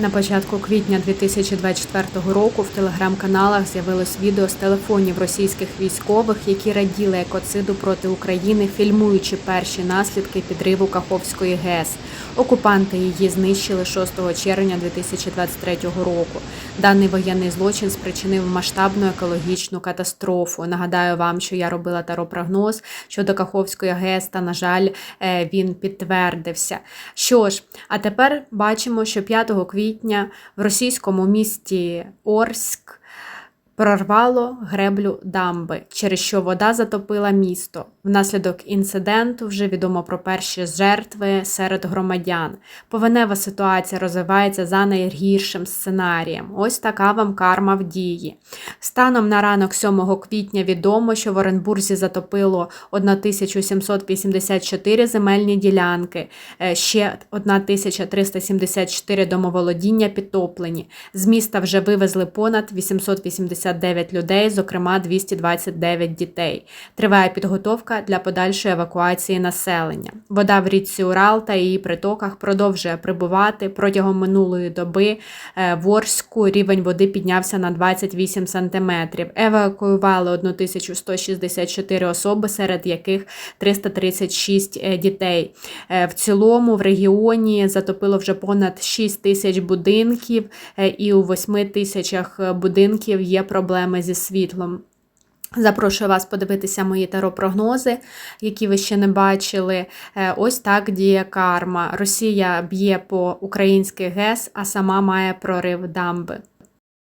На початку квітня 2024 року в телеграм-каналах з'явилось відео з телефонів російських військових, які раділи екоциду проти України, фільмуючи перші наслідки підриву Каховської ГЕС. Окупанти її знищили 6 червня 2023 року. Даний воєнний злочин спричинив масштабну екологічну катастрофу. Нагадаю вам, що я робила таропрогноз щодо Каховської ГЕС, та на жаль, е, він підтвердився. Що ж, а тепер бачимо, що 5 квітня в російському місті Орськ прорвало греблю дамби, через що вода затопила місто. Внаслідок інциденту вже відомо про перші жертви серед громадян. Повенева ситуація розвивається за найгіршим сценарієм. Ось така вам карма в дії. Станом на ранок 7 квітня відомо, що в Оренбурзі затопило 1784 земельні ділянки, е, ще 1374 домоволодіння підтоплені. З міста вже вивезли понад 889 людей, зокрема 229 дітей. Триває підготовка для подальшої евакуації населення. Вода в річці Урал та її притоках продовжує прибувати протягом минулої доби. е, В Орську рівень води піднявся на 28 сантиметрів. Евакуювали 1164 особи, серед яких 336 е, дітей. Е, В цілому в регіоні затопило вже понад 6 тисяч будинків, і у 8 тисячах будинків є проблеми зі світлом. Запрошую вас подивитися мої таро-прогнози, які ви ще не бачили. Е, Ось так діє карма. Росія б'є по українських ГЕС, а сама має прорив дамби.